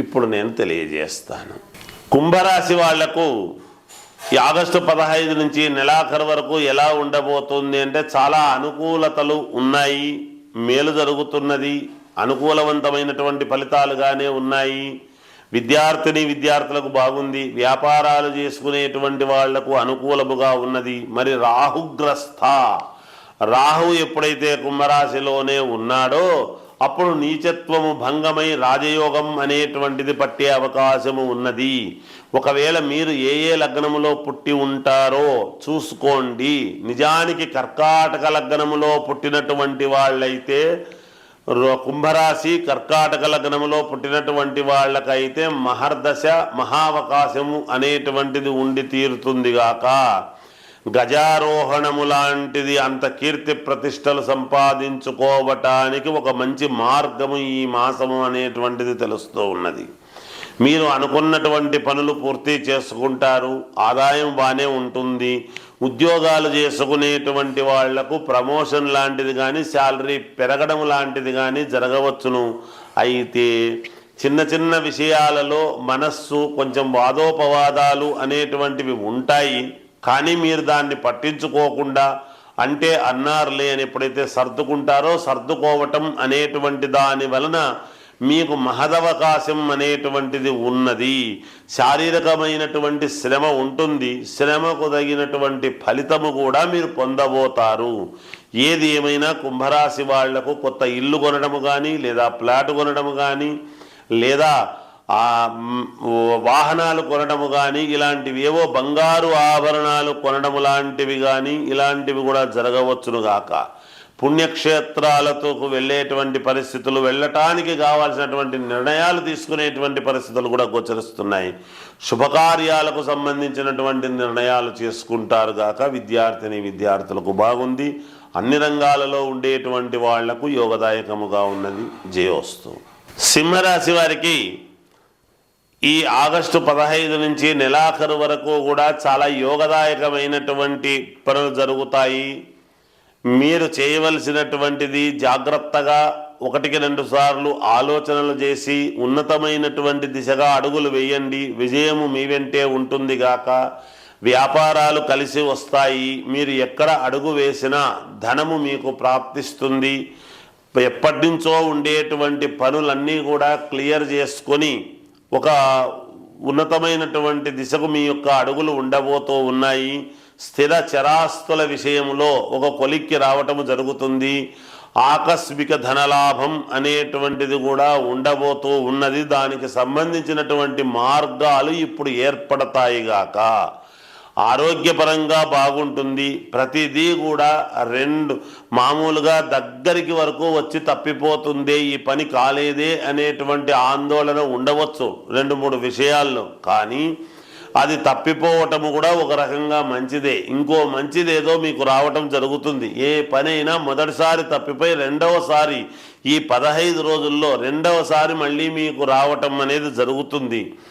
ఇప్పుడు నేను తెలియజేస్తాను. కుంభరాశి వాళ్ళకు ఈ ఆగస్టు పదహైదు నుంచి నెలాఖరు వరకు ఎలా ఉండబోతుంది అంటే చాలా అనుకూలతలు ఉన్నాయి మేలు జరుగుతున్నది అనుకూలవంతమైనటువంటి ఫలితాలుగానే ఉన్నాయి. విద్యార్థిని విద్యార్థులకు బాగుంది వ్యాపారాలు చేసుకునేటువంటి వాళ్ళకు అనుకూలముగా ఉన్నది. మరి రాహుగ్రస్త రాహు ఎప్పుడైతే కుంభరాశిలోనే ఉన్నాడో అప్పుడు నీచత్వము భంగమై రాజయోగం అనేటువంటిది పట్టే అవకాశము ఉన్నది. ఒకవేళ మీరు ఏ ఏ లగ్నములో పుట్టి ఉంటారో చూసుకోండి. నిజానికి కర్కాటక లగ్నములో పుట్టినటువంటి వాళ్ళైతే కుంభరాశి కర్కాటక లగ్నములో పుట్టినటువంటి వాళ్ళకైతే మహర్దశ మహావకాశము అనేటువంటిది ఉండి తీరుతుంది గాక. గజారోహణము లాంటిది అంత కీర్తి ప్రతిష్టలు సంపాదించుకోవటానికి ఒక మంచి మార్గము ఈ మాసము అనేటువంటిది తెలుస్తూ ఉన్నది. మీరు అనుకున్నటువంటి పనులు పూర్తి చేసుకుంటారు ఆదాయం బాగానే ఉంటుంది ఉద్యోగాలు చేసుకునేటువంటి వాళ్ళకు ప్రమోషన్ లాంటిది కానీ శాలరీ పెరగడం లాంటిది కానీ జరగవచ్చును. అయితే చిన్న చిన్న విషయాలలో మనస్సు కొంచెం వాదోపవాదాలు అనేటువంటివి ఉంటాయి. కానీ మీరు దాన్ని పట్టించుకోకుండా అంటే అన్నారులే అని ఎప్పుడైతే సర్దుకుంటారో సర్దుకోవటం అనేటువంటి దాని వలన మీకు మహదవకాశం అనేటువంటిది ఉన్నది. శారీరకమైనటువంటి శ్రమ ఉంటుంది. శ్రమకు తగినటువంటి ఫలితము కూడా మీరు పొందబోతారు. ఏది ఏమైనా కుంభరాశి వాళ్ళకు కొత్త ఇల్లు కొనడము కానీ లేదా ప్లాట్ కొనడము కానీ లేదా ఆ వాహనాలు కొనడము కానీ ఇలాంటివి ఏవో బంగారు ఆభరణాలు కొనడము లాంటివి కానీ ఇలాంటివి కూడా జరగవచ్చును గాక. పుణ్యక్షేత్రాలతో వెళ్ళేటువంటి పరిస్థితులు వెళ్ళటానికి కావాల్సినటువంటి నిర్ణయాలు తీసుకునేటువంటి పరిస్థితులు కూడా గోచరిస్తున్నాయి. శుభకార్యాలకు సంబంధించినటువంటి నిర్ణయాలు చేసుకుంటారు గాక విద్యార్థిని విద్యార్థులకు బాగుంది. అన్ని రంగాలలో ఉండేటువంటి వాళ్ళకు యోగదాయకముగా ఉన్నది జయోస్తు సింహరాశి వారికి ఈ ఆగస్టు పదహైదు నుంచి నెలాఖరు వరకు కూడా చాలా యోగదాయకమైనటువంటి పనులు జరుగుతాయి. మీరు చేయవలసినటువంటిది జాగ్రత్తగా ఒకటికి రెండు సార్లు ఆలోచనలు చేసి ఉన్నతమైనటువంటి దిశగా అడుగులు వేయండి. విజయము మీ వెంటే ఉంటుంది గాక. వ్యాపారాలు కలిసి వస్తాయి. మీరు ఎక్కడ అడుగు వేసినా ధనము మీకు ప్రాప్తిస్తుంది. ఎప్పటి నుంచో ఉండేటువంటి పనులన్నీ కూడా క్లియర్ చేసుకొని ఒక ఉన్నతమైనటువంటి దిశకు మీ యొక్క అడుగులు ఉండబోతూ ఉన్నాయి. స్థిర చరాస్తుల విషయంలో ఒక కొలిక్కి రావటము జరుగుతుంది. ఆకస్మిక ధనలాభం అనేటువంటిది కూడా ఉండబోతూ ఉన్నది. దానికి సంబంధించినటువంటి మార్గాలు ఇప్పుడు ఏర్పడతాయిగాక ఆరోగ్యపరంగా బాగుంటుంది. ప్రతిదీ కూడా రెండు మామూలుగా దగ్గరికి వరకు వచ్చి తప్పిపోతుందే ఈ పని కాలేదే అనేటువంటి ఆందోళన ఉండవచ్చు రెండు మూడు విషయాల్లో. కానీ అది తప్పిపోవటము కూడా ఒక రకంగా మంచిదే. ఇంకో మంచిదేదో మీకు రావటం జరుగుతుంది. ఏ పనైనా మొదటిసారి తప్పిపోయి రెండవసారి ఈ పదహైదు రోజుల్లో రెండవసారి మళ్ళీ మీకు రావటం అనేది జరుగుతుంది.